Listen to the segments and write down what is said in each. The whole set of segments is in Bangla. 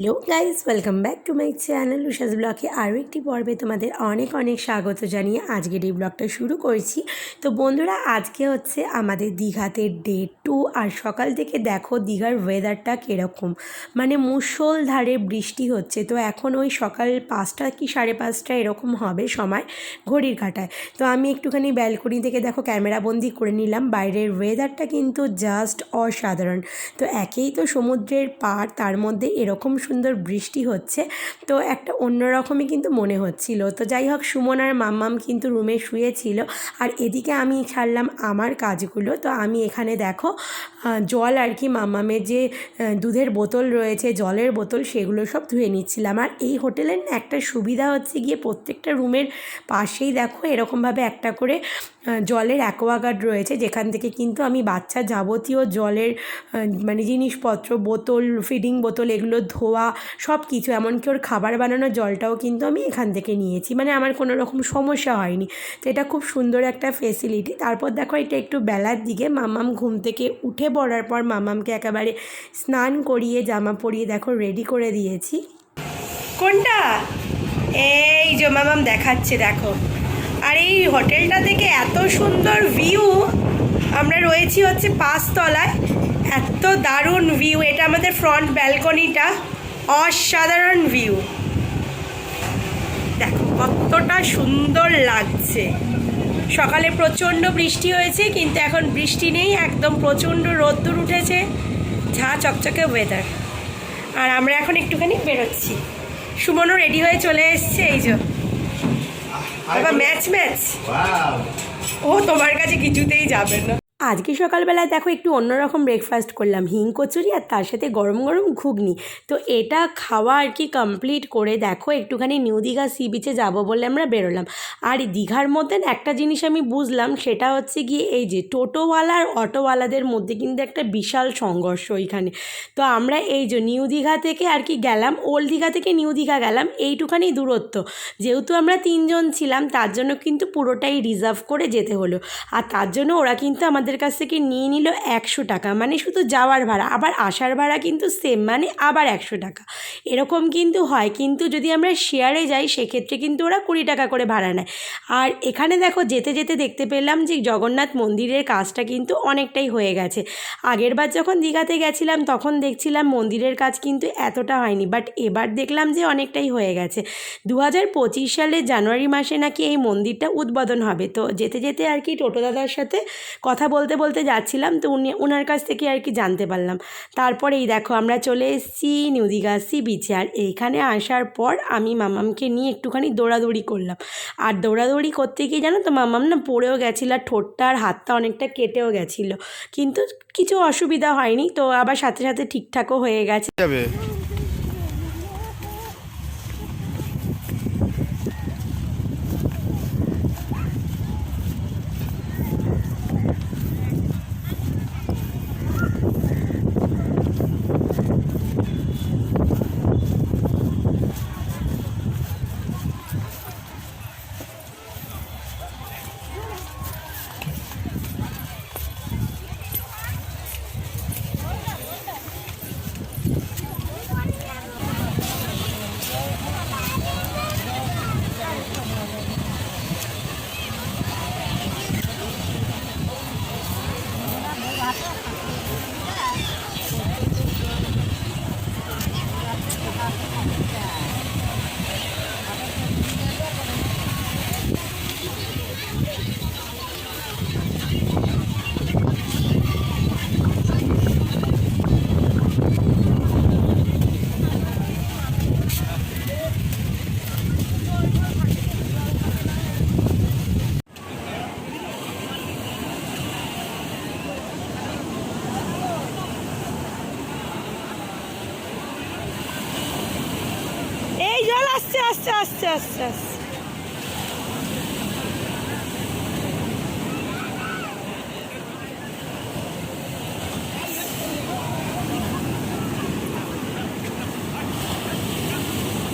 Hello guys welcome back to my channel Ushas ব্লগে আরও একটি পর্বে তোমাদের অনেক অনেক স্বাগত জানিয়ে আজকের এই ব্লগটা শুরু করছি। তো বন্ধুরা, আজকে হচ্ছে আমাদের দীঘাতে ডে টু আর সকাল থেকে দেখো দীঘার ওয়েদারটা কীরকম। মানে মুষলধারে বৃষ্টি হচ্ছে। তো এখন ওই সকাল পাঁচটা কি সাড়ে পাঁচটা এরকম হবে সময় ঘড়ির কাটায়। তো আমি একটুখানি ব্যালকনি থেকে দেখো ক্যামেরাবন্দি করে নিলাম। বাইরের ওয়েদারটা কিন্তু জাস্ট অসাধারণ। তো একেই তো সমুদ্রের পাড়, তার মধ্যে এরকম সুন্দর বৃষ্টি হচ্ছে। তো একটা অন্যরকমই কিন্তু মনে হচ্ছিল। তো যাই হোক, সুমন আর মাম্মাম কিন্তু রুমে শুয়েছিল। আর এদিকে আমি ছাড়লাম আমার কাজগুলো। তো আমি এখানে দেখো জল আর কি মাম্মামের যে দুধের বোতল রয়েছে, জলের বোতল, সেগুলো সব ধুয়ে নিচ্ছিলাম। আর এই হোটেলের একটা সুবিধা হচ্ছে গিয়ে প্রত্যেকটা রুমের পাশেই দেখো, এরকমভাবে একটা করে জলের অ্যাকোয়াগার্ড রয়েছে, যেখান থেকে কিন্তু আমি বাচ্চা যাবতীয় জলের মানে জিনিসপত্র, বোতল ফিডিং বোতল এগুলো, ধোয়া সব কিছু এমনকি ওর খাবার বানানোর জলটাও কিন্তু আমি এখান থেকে নিয়েছি। মানে আমার কোনো রকম সমস্যা হয়নি। তো এটা খুব সুন্দর একটা ফেসিলিটি তারপর দেখো এটা একটু বেলার দিকে, মামাম ঘুম থেকে উঠে পড়ার পর মামামকে একেবারে স্নান করিয়ে, জামা পরিয়ে দেখো রেডি করে দিয়েছি। কোনটা? এই যে মামাম দেখাচ্ছে, দেখো। আর এই হোটেলটা থেকে এত সুন্দর ভিউ আমরা রয়েছি হচ্ছে পাঁচতলায়। এত দারুণ ভিউ এটা আমাদের ফ্রন্ট ব্যালকনিটা অসাধারণ ভিউ দেখো, কতটা সুন্দর লাগছে। সকালে প্রচণ্ড বৃষ্টি হয়েছে, কিন্তু এখন বৃষ্টি নেই, একদম প্রচণ্ড রোদ্দুর উঠেছে। ঝা চকচকে ওয়েদার আর আমরা এখন একটুখানি বেরোচ্ছি। সুমনও রেডি হয়ে চলে এসছে, এই যে। এবার ম্যাচ ম্যাচ ও তোমার কাছে কিছুতেই যাবে না। আজকে সকালবেলায় দেখো একটু অন্যরকম ব্রেকফাস্ট করলাম। হিং কচুরি আর তার সাথে গরম গরম ঘুগনি। তো এটা খাওয়া আর কি কমপ্লিট করে দেখো, একটুখানি নিউ দীঘা সি বিচে যাব বলে আমরা বেরোলাম। আর দীঘার মধ্যে একটা জিনিস আমি বুঝলাম, সেটা হচ্ছে গিয়ে এই যে টোটোওয়ালা আর অটোওয়ালাদের মধ্যে কিন্তু একটা বিশাল সংঘর্ষ ওইখানে। তো আমরা এই যে নিউ দীঘা থেকে আর কি গেলাম ওল্ড দীঘা থেকে নিউ দীঘা গেলাম, এইটুখানি দূরত্ব। যেহেতু আমরা তিনজন ছিলাম, তার জন্য কিন্তু পুরোটাই রিজার্ভ করে যেতে হলো। আর তার জন্য ওরা কিন্তু আমাদের কাছ থেকে নিয়ে নিল একশো টাকা। মানে শুধু যাওয়ার ভাড়া। আবার আসার ভাড়া কিন্তু সেম মানে আবার একশো টাকা। এরকম কিন্তু হয়। কিন্তু যদি আমরা শেয়ারে যাই, সেক্ষেত্রে কিন্তু ওরা কুড়ি টাকা করে ভাড়া নেয়। আর এখানে দেখো, যেতে যেতে দেখতে পেলাম যে জগন্নাথ মন্দিরের কাজটা কিন্তু অনেকটাই হয়ে গেছে। আগের বার যখন দীঘাতে গেছিলাম, তখন দেখছিলাম মন্দিরের কাজ কিন্তু এতটা হয়নি। বাট এবার দেখলাম যে অনেকটাই হয়ে গেছে। দু হাজার পঁচিশ সালের জানুয়ারি মাসে নাকি এই মন্দিরটা উদ্বোধন হবে। তো যেতে যেতে আর কি টোটো দাদার সাথে কথা বলতে বলতে যাচ্ছিলাম, তো উনি ওনার কাছ থেকে আর কি জানতে পারলাম। তারপরে এই দেখো আমরা চলে এসেছি নিউ দীঘা সি বিচে আর এইখানে আসার পর আমি মামামকে নিয়ে একটুখানি দৌড়াদৌড়ি করলাম। আর দৌড়াদৌড়ি করতে গিয়ে জানো তো মামাম না পড়েও গেছিল, আর ঠোঁটটা আর হাতটা অনেকটা কেটেও গেছিল। কিন্তু কিছু অসুবিধা হয়নি, তো আবার সাথে সাথে ঠিকঠাকও হয়ে গেছে যাবে এই জল আসছে আসছে আসছে আসছে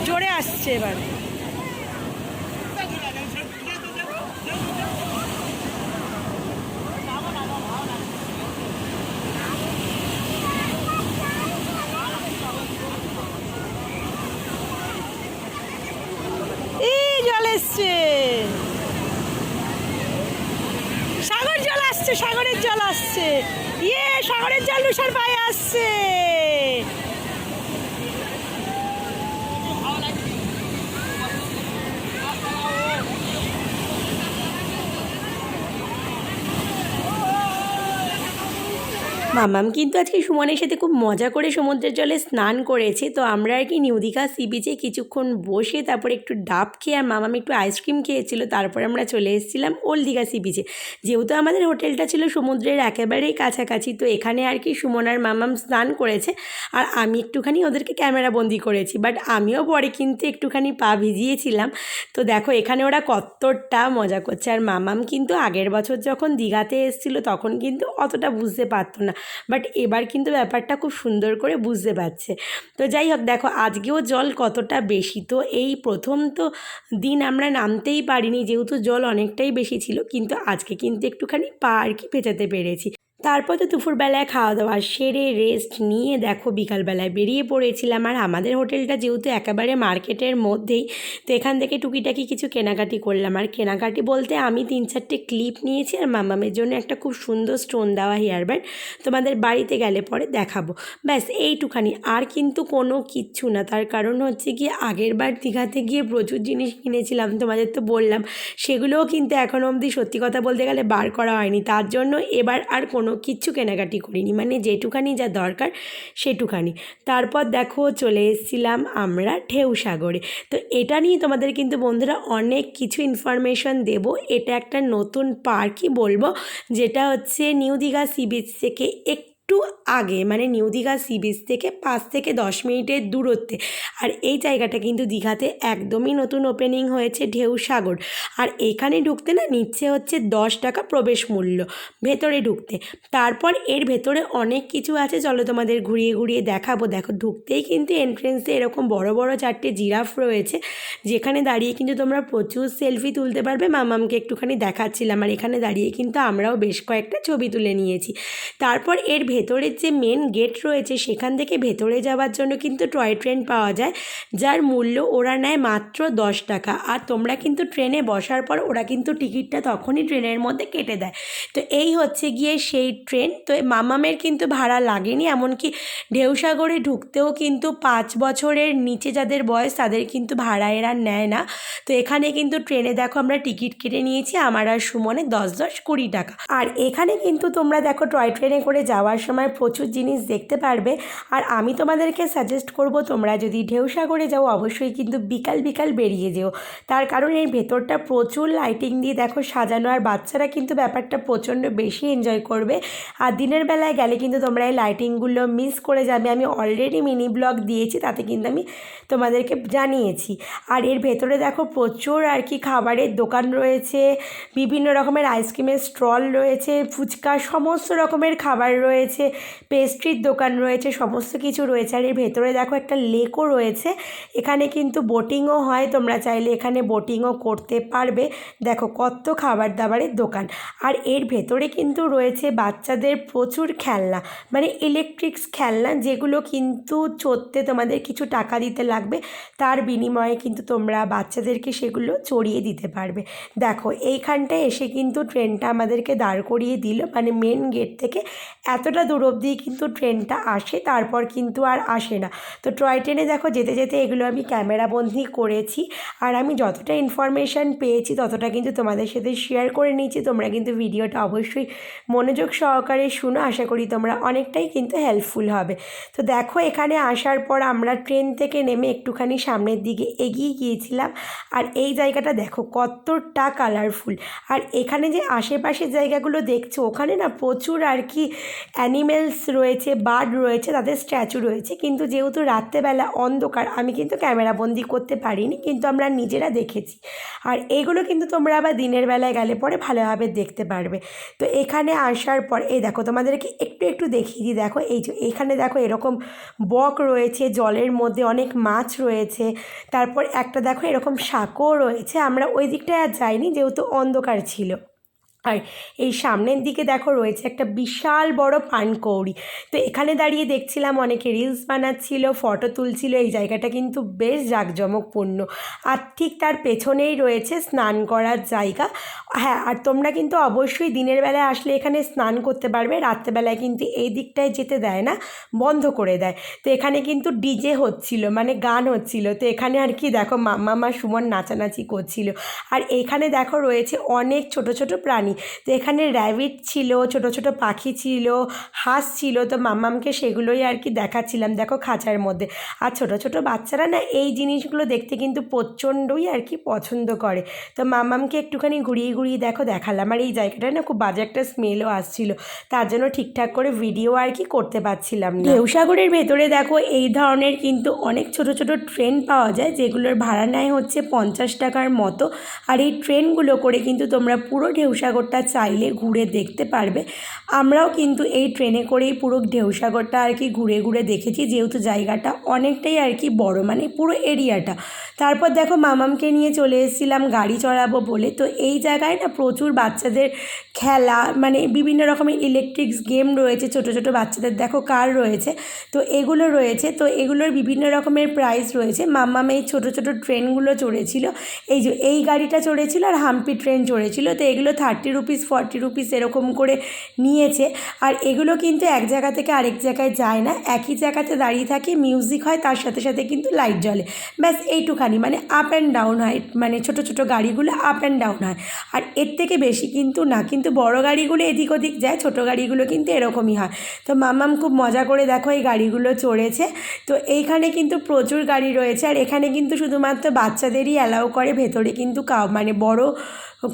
জোরে আসছে এবার আসছে সাগর জল আসছে সাগরের জল আসছে ইয়ে সাগরের জল লুসার পায়ে আসছে মামাম কিন্তু আজকে সুমনের সাথে খুব মজা করে সমুদ্রের জলে স্নান করেছে, তো আমরা আর কি নিউ দীঘা সি বিচে কিছুক্ষণ বসে তারপরে একটু ডাব খেয়ে আর মামাম একটু আইসক্রিম খেয়েছিল, তারপরে আমরা চলে এসেছিলাম ওল্ড দীঘা সি বিচে। যেহেতু আমাদের হোটেলটা ছিল সমুদ্রের একেবারেই কাছাকাছি, তো এখানে আর কি সুমন আর মামাম স্নান করেছে, আর আমি একটুখানি ওদেরকে ক্যামেরা বন্দি করেছি বাট আমিও পরে কিন্তু একটুখানি পা ভিজিয়েছিলাম, তো দেখো এখানে ওরা কতটা মজা করছে, আর মামাম কিন্তু আগের বছর যখন দীঘাতে এসেছিল তখন কিন্তু অতটা বুঝতে পারতো না। বাট এবার কিন্তু ব্যাপারটা খুব সুন্দর করে বুঝতে পারছে। তো যাই হোক, দেখো আজকেও জল কতটা বেশি? তো এই প্রথম তো দিন আমরা নামতেই পারিনি, যেহেতু জল অনেকটাই বেশি ছিল, কিন্তু আজকে কিন্তু একটুখানি পা আর কি পেঁচাতে পেরেছি। তারপর তো দুপুরবেলায় খাওয়া দাওয়া সেরে রেস্ট নিয়ে দেখো বিকালবেলায় বেরিয়ে পড়েছিলাম। আর আমাদের হোটেলটা যেহেতু একেবারে মার্কেটের মধ্যেই, তো এখান থেকে টুকিটাকি কিছু কেনাকাটি করলাম। আর কেনাকাটি বলতে আমি তিন চারটে ক্লিপ নিয়েছি আর মামামের জন্য একটা খুব সুন্দর স্টোন দেওয়া হেয়ার ব্যান্ড তোমাদের বাড়িতে গেলে পরে দেখাবো। ব্যাস, এইটুখানি। আর কিন্তু কোনো কিচ্ছু না। তার কারণ হচ্ছে কি, আগের বার দীঘাতে গিয়ে প্রচুর জিনিস কিনেছিলাম, তোমাদের তো বললাম। সেগুলোও কিন্তু এখনও অবধি সত্যি কথা বলতে গেলে বার করা হয়নি। তার জন্য এবার আর কোনো কিচ্ছু কেনাকাটি করিনি মানে যেটুখানি যা দরকার সেটুখানি। তারপর দেখো চলে এসেছিলাম আমরা ঢেউ সাগরে তো এটা নিয়ে তোমাদের কিন্তু বন্ধুরা অনেক কিছু ইনফরমেশন দেব। এটা একটা নতুন পার্কই বলব, যেটা হচ্ছে নিউ দীঘা সি বিচ থেকে একটু আগে মানে নিউ দীঘা সি বিচ থেকে পাঁচ থেকে দশ মিনিটের দূরত্বে। আর এই জায়গাটা কিন্তু দীঘাতে একদমই নতুন ওপেনিং হয়েছে ঢেউ সাগর। আর এখানে ঢুকতে না নিচ্ছে হচ্ছে দশ টাকা প্রবেশ মূল্য, ভেতরে ঢুকতে। তারপর এর ভেতরে অনেক কিছু আছে, চলো তোমাদের ঘুরিয়ে ঘুরিয়ে দেখাবো। দেখো, ঢুকতেই কিন্তু এন্ট্রেন্সে এরকম বড় বড় চারটে জিরাফ রয়েছে, যেখানে দাঁড়িয়ে কিন্তু তোমরা প্রচুর সেলফি তুলতে পারবে। মামামকে একটুখানি দেখাচ্ছিলাম, আর এখানে দাঁড়িয়ে কিন্তু আমরাও বেশ কয়েকটা ছবি তুলে নিয়েছি। তারপর এর ভেতরের যে মেন গেট রয়েছে, সেখান থেকে ভেতরে যাওয়ার জন্য কিন্তু টয় ট্রেন পাওয়া যায়, যার মূল্য ওরা নেয় মাত্র দশ টাকা। আর তোমরা কিন্তু ট্রেনে বসার পর ওরা কিন্তু টিকিটটা তখনই ট্রেনের মধ্যে কেটে দেয়। তো এই হচ্ছে গিয়ে সেই ট্রেন তো মামামের কিন্তু ভাড়া লাগেনি, এমনকি ঢেউসাগরে ঢুকতেও কিন্তু পাঁচ বছরের নিচে যাদের বয়স, তাদের কিন্তু ভাড়া এরা নেয় না। তো এখানে কিন্তু ট্রেনে দেখো আমরা টিকিট কেটে নিয়েছি, আমার আর সুমনে দশ দশ কুড়ি টাকা। আর এখানে কিন্তু তোমরা দেখো টয় ট্রেনে করে যাওয়ার সময় প্রচুর জিনিস দেখতে পারবে। আর আমি তোমাদেরকে সাজেস্ট করব, তোমরা যদি ঢেউসাগরে যাও, অবশ্যই কিন্তু বিকাল বিকাল বেরিয়ে যেও। তার কারণ এর ভেতরটা প্রচুর লাইটিং দিয়ে দেখো সাজানো, আর বাচ্চারা কিন্তু ব্যাপারটা প্রচণ্ড বেশি এনজয় করবে। আর দিনের বেলায় গেলে কিন্তু তোমরা এই লাইটিংগুলো মিস করে যাবে। আমি অলরেডি মিনি ব্লগ দিয়েছি, তাতে কিন্তু আমি তোমাদেরকে জানিয়েছি। আর এর ভেতরে দেখো প্রচুর আর কি খাবারের দোকান রয়েছে, বিভিন্ন রকমের আইসক্রিমের স্টল রয়েছে, ফুচকা, সমস্ত রকমের খাবার রয়েছে। পেস্ট্রির দোকান রয়েছে, সমস্ত কিছু রয়েছে। আর এর ভেতরে দেখো একটা লেকও রয়েছে। এখানে কিন্তু বোটিংও হয়, তোমরা চাইলে এখানে বোটিংও করতে পারবে। দেখো কত খাবার দাবারের দোকান। আর এর ভেতরে কিন্তু রয়েছে বাচ্চাদের প্রচুর খেলনা। মানে ইলেকট্রিক্স খেলনা, যেগুলো কিন্তু চড়তে তোমাদের কিছু টাকা দিতে লাগবে। তার বিনিময়ে কিন্তু তোমরা বাচ্চাদেরকে সেগুলো চড়িয়ে দিতে পারবে। দেখো, এইখানটায় এসে কিন্তু ট্রেনটা আমাদেরকে দাঁড় করিয়ে দিল। মানে মেন গেট থেকে এতটা দূর অবধি কিন্তু ট্রেনটা আসে, তারপর কিন্তু আর আসে না। তো টয় ট্রেনে দেখো যেতে যেতে এগুলো আমি ক্যামেরাবন্দি করেছি আর আমি যতটা ইনফরমেশান পেয়েছি ততটা কিন্তু তোমাদের সাথে শেয়ার করে নিয়েছি। তোমরা কিন্তু ভিডিওটা অবশ্যই মনোযোগ সহকারে শুনো। আশা করি তোমরা অনেকটাই কিন্তু হেল্পফুল হবে। তো দেখো এখানে আসার পর আমরা ট্রেন থেকে নেমে একটুখানি সামনের দিকে এগিয়ে গিয়েছিলাম আর এই জায়গাটা দেখো কতটা কালারফুল আর এখানে যে আশেপাশের জায়গাগুলো দেখছ, ওখানে না প্রচুর আর কি অ্যানিমেলস রয়েছে বার্ড রয়েছে, তাদের স্ট্যাচু রয়েছে। কিন্তু যেহেতু রাত্রেবেলা অন্ধকার, আমি কিন্তু ক্যামেরা বন্দি করতে পারিনি, কিন্তু আমরা নিজেরা দেখেছি। আর এইগুলো কিন্তু তোমরা আবার দিনের বেলায় গেলে পরে ভালোভাবে দেখতে পারবে। তো এখানে আসার পর, এই দেখো, তোমাদেরকে একটু একটু দেখিয়ে দিই। দেখো, এই যে, এখানে দেখো, এরকম বক রয়েছে, জলের মধ্যে অনেক মাছ রয়েছে। তারপর একটা দেখো, এরকম শাকও রয়েছে। আমরা ওই দিকটায় আর যাইনি, যেহেতু অন্ধকার ছিল। আর এই সামনের দিকে দেখো রয়েছে একটা বিশাল বড় পানকৌড়ি। তো এখানে দাঁড়িয়ে দেখছিলাম অনেকে রিলস বানাচ্ছিল ফটো তুলছিল, এই জায়গাটা কিন্তু বেশ জাঁকজমকপূর্ণ। আর ঠিক তার পেছনেই রয়েছে স্নান করার জায়গা। হ্যাঁ আর তোমরা কিন্তু অবশ্যই দিনের বেলায় আসলে এখানে স্নান করতে পারবে, রাত্রেবেলায় কিন্তু এই দিকটায় যেতে দেয় না, বন্ধ করে দেয়। তো এখানে কিন্তু ডিজে হচ্ছিল মানে গান হচ্ছিল। তো এখানে আর কি দেখো মাম্মা মা সুমন নাচানাচি করছিল। আর এখানে দেখো রয়েছে অনেক ছোট ছোট প্রাণী। তো এখানে র্যাবিট ছিল, ছোট ছোট পাখি ছিল, হাঁস ছিল, তো মাম্মামকে সেগুলোই আর কি দেখাচ্ছিলাম, দেখো খাঁচার মধ্যে। আর ছোট ছোট বাচ্চারা না এই জিনিসগুলো দেখতে কিন্তু প্রচণ্ডই আর কি পছন্দ করে। তো মাম্মামকে একটুখানি ঘুরিয়ে ঘুরিয়ে দেখো দেখালাম। আর এই জায়গাটায় না খুব বাজে একটা স্মেলও আসছিল। তার জন্য ঠিকঠাক করে ভিডিও আর কি করতে পারছিলাম না। ঢেউসাগরের ভেতরে দেখো এই ধরনের কিন্তু অনেক ছোট ছোট ট্রেন পাওয়া যায়, যেগুলোর ভাড়া নেয় হচ্ছে পঞ্চাশ টাকার মতো। আর এই ট্রেনগুলো করে কিন্তু তোমরা পুরো ঢেউসাগরটা চাইলে ঘুরে দেখতে পারবে। আমরাও কিন্তু এই ট্রেনে করেই পুরো ঢেউসাগরটা আর কি ঘুরে ঘুরে দেখেছি। যেহেতু জায়গাটা অনেকটাই আর কি বড় মানে পুরো এরিয়াটা। তারপর দেখো মামামকে নিয়ে চলে এসেছিলাম গাড়ি চড়াবো বলে। তো এই জায়গায় না প্রচুর বাচ্চাদের খেলা মানে বিভিন্ন রকমের ইলেকট্রিক্স গেম রয়েছে, ছোট ছোট বাচ্চাদের দেখো কার রয়েছে। তো এগুলো রয়েছে। তো এগুলোর বিভিন্ন রকমের প্রাইস রয়েছে। মাম্মাম এই ছোটো ছোটো ট্রেনগুলো চড়েছিল। এই যে এই গাড়িটা চড়েছিল আর হাম্পি ট্রেন চড়েছিল। তো এগুলো থার্টি রুপিস ফর্টি রুপিস এরকম করে নিয়েছে। আর এগুলো কিন্তু এক জায়গা থেকে আরেক জায়গায় যায় না। একই জায়গাতে দাঁড়িয়ে থাকে মিউজিক হয়, তার সাথে সাথে কিন্তু লাইট জ্বলে। ব্যাস, এইটুখানি। মানে আপ অ্যান্ড ডাউন হয় মানে ছোট ছোট গাড়িগুলো আপ অ্যান্ড ডাউন হয়। আর এর থেকে বেশি কিন্তু না। কিন্তু বড় গাড়িগুলো এদিক ওদিক যায়, ছোট গাড়িগুলো কিন্তু এরকমই হয়। তো মামাম খুব মজা করে দেখো, এই গাড়িগুলো চড়েছে। তো এইখানে কিন্তু প্রচুর গাড়ি রয়েছে। আর এখানে কিন্তু শুধুমাত্র বাচ্চাদেরই অ্যালাউ করে, ভেতরে কিন্তু মানে বড়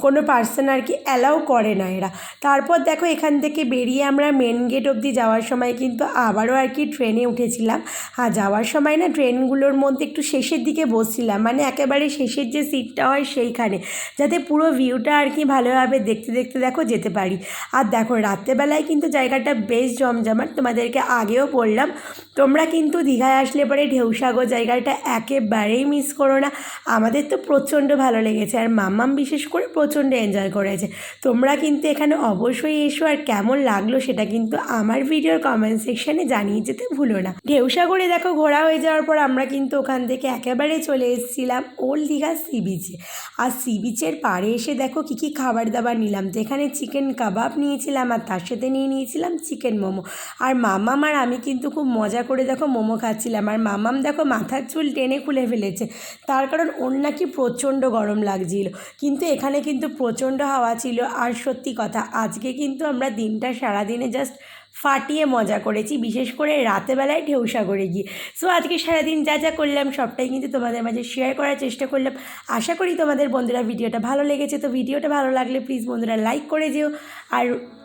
কোনো পার্সন আর কি অ্যালাউ করে না এরা। তারপর দেখো এখান থেকে বেরিয়ে আমরা মেন গেট অবধি যাওয়ার সময় কিন্তু আবারও আর কি ট্রেনে উঠেছিলাম। আর যাওয়ার সময় না ট্রেনগুলোর মধ্যে একটু শেষের দিকে বসছিলাম। মানে একেবারে শেষের যে সিটটা হয় সেইখানে। যাতে পুরো ভিউটা আর কি ভালোভাবে দেখতে দেখতে দেখো যেতে পারি। আর দেখো রাত্রেবেলায় কিন্তু জায়গাটা বেশ জমজমাট। তোমাদেরকে আগেও বললাম, তোমরা কিন্তু দীঘায় আসলে পরে ঢেউসাগর জায়গাটা একেবারেই মিস করো না। আমাদের তো প্রচণ্ড ভালো লেগেছে। আর মাম্মাম বিশেষ করে প্রচণ্ড এনজয় করেছে। তোমরা কিন্তু এখানে অবশ্যই এসো আর কেমন লাগল সেটা কিন্তু আমার ভিডিওর কমেন্ট সেকশানে জানিয়ে যেতে ভুলো না। ঢেউসাগরে দেখো ঘোরা হয়ে যাওয়ার পর আমরা কিন্তু ওখান থেকে একেবারে চলে এসেছিলাম ওল্ড দীঘা সি বিচে আর সি বিচের পাড়ে এসে দেখো কী কী খাবার দাবার নিলাম। তো এখানে চিকেন কাবাব নিয়েছিলাম আর তার সাথে নিয়ে নিয়েছিলাম চিকেন মোমো। আর মামাম আর আমি কিন্তু খুব মজা করে দেখো মোমো খাচ্ছিলাম। আর মামাম দেখো মাথার চুল টেনে খুলে ফেলেছে। তার কারণ ওর নাকি প্রচণ্ড গরম লাগছিল। কিন্তু এখানে কিন্তু প্রচণ্ড হাওয়া ছিল আর সত্যি কথা, আজকে কিন্তু আমরা দিনটা সারাদিনে জাস্ট ফাটিয়ে মজা করেছি, বিশেষ করে রাতেবেলায় ঢেউসাগরে গিয়ে। সো আজকে সারাদিন যা যা করলাম, সবটাই কিন্তু তোমাদের মাঝে শেয়ার করার চেষ্টা করলাম। আশা করি তোমাদের বন্ধুরা ভিডিওটা ভালো লেগেছে। তো ভিডিওটা ভালো লাগলে প্লিজ বন্ধুরা লাইক করে যেও। আর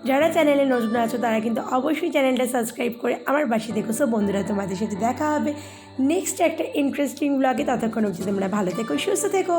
যারা চ্যানেলে নতুন আছো, তারা কিন্তু অবশ্যই চ্যানেলটা সাবস্ক্রাইব করে আমার বাসি দেখো। সো বন্ধুরা, তোমাদের সাথে দেখা হবে নেক্সট একটা ইন্টারেস্টিং ব্লগে ততক্ষণ অবধি তোমরা ভালো থেকো, সুস্থ থেকো।